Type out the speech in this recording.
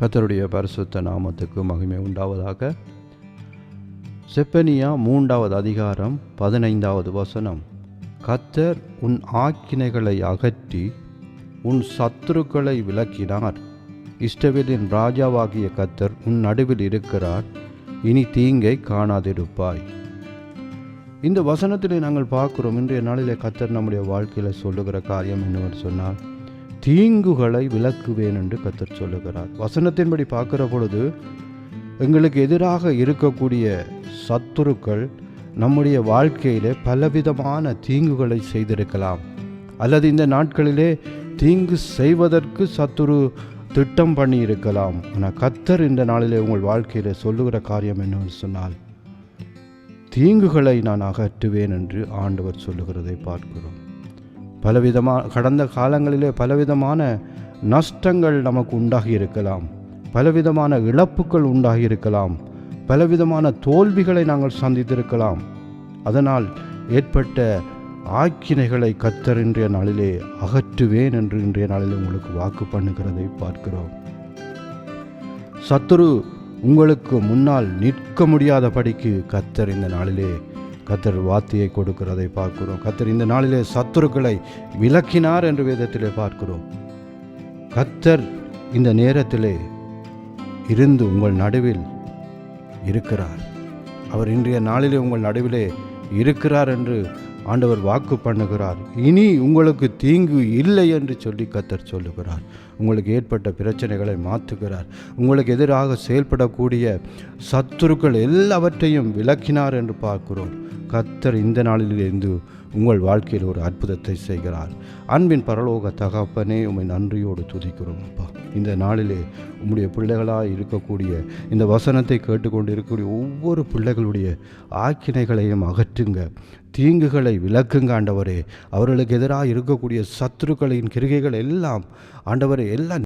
கத்தருடைய பரிசுத்த நாமத்துக்கு மகிமை உண்டாவதாக. செப்பனியா மூன்றாவது அதிகாரம் பதினைந்தாவது வசனம். கத்தர் உன் ஆக்கினைகளை அகற்றி உன் சத்துருக்களை விளக்கினார் இஷ்டவேலின் ராஜாவாகிய கத்தர் உன் நடுவில் இருக்கிறார். இனி தீங்கை காணாதிருப்பாய். இந்த வசனத்தில் நாங்கள் பார்க்குறோம் இன்றைய நாளிலே கத்தர் நம்முடைய வாழ்க்கையில் சொல்லுகிற காரியம் என்னவென்று சொன்னால் தீங்குகளை விளக்குவேன் என்று கத்தர் சொல்லுகிறார். வசனத்தின்படி பார்க்கிற பொழுது எங்களுக்கு எதிராக இருக்கக்கூடிய சத்துருக்கள் நம்முடைய வாழ்க்கையிலே பலவிதமான தீங்குகளை செய்திருக்கலாம். அல்லது இந்த நாட்களிலே தீங்கு செய்வதற்கு சத்துரு திட்டம் பண்ணி இருக்கலாம் ஆனால் கத்தர் இந்த நாளிலே உங்கள் வாழ்க்கையில் சொல்லுகிற காரியம் என்னவென்று சொன்னால் தீங்குகளை நான் அகற்றுவேன் என்று ஆண்டவர் சொல்லுகிறதை பார்க்கிறோம். பலவிதமான கடந்த காலங்களிலே பலவிதமான நஷ்டங்கள் நமக்கு உண்டாகி இருக்கலாம் பலவிதமான இழப்புகள் உண்டாகி இருக்கலாம் பலவிதமான தோல்விகளை நாங்கள் சந்தித்திருக்கலாம். அதனால் ஏற்பட்ட ஆக்கினைகளை கத்தர் இன்றைய நாளிலே அகற்றுவேன் என்று இன்றைய நாளிலே உங்களுக்கு வாக்கு பண்ணுகிறதை பார்க்கிறோம். சத்துரு உங்களுக்கு முன்னால் நிற்க முடியாதபடிக்கு கத்தர் இந்த நாளிலே கத்தர் வார்த்தையை கொடுக்கிறதை பார்க்கிறோம். கத்தர் இந்த நாளிலே சத்துருக்களை விளக்கினார் என்று வேதத்திலே பார்க்கிறோம். கத்தர் இந்த நேரத்திலே இருந்து உங்கள் நடுவில் இருக்கிறார். அவர் இன்றைய நாளிலே உங்கள் நடுவிலே இருக்கிறார் என்று ஆண்டவர் வாக்கு பண்ணுகிறார். இனி உங்களுக்கு தீங்கு இல்லை என்று சொல்லி கத்தர் சொல்லுகிறார். உங்களுக்கு ஏற்பட்ட பிரச்சனைகளை மாற்றுகிறார். உங்களுக்கு எதிராக செயல்படக்கூடிய சத்துருக்கள் எல்லாவற்றையும் விளக்கினார் என்று பார்க்கிறோம். கத்தர் இந்த நாளிலிருந்து உங்கள் வாழ்க்கையில் ஒரு அற்புதத்தை செய்கிறார். அன்பின் பரலோக தகப்பனே உமை நன்றியோடு துதிக்கிறோம் அப்பா. இந்த நாளிலே உம்முடைய பிள்ளைகளாக இருக்கக்கூடிய இந்த வசனத்தை கேட்டுக்கொண்டு இருக்கக்கூடிய ஒவ்வொரு பிள்ளைகளுடைய ஆக்கினைகளையும் அகற்றுங்க. தீங்குகளை விளக்குங்க ஆண்டவரே. அவர்களுக்கு எதிராக இருக்கக்கூடிய சத்துருக்களின் கிருகைகள் எல்லாம் ஆண்டவரே எல்லாம்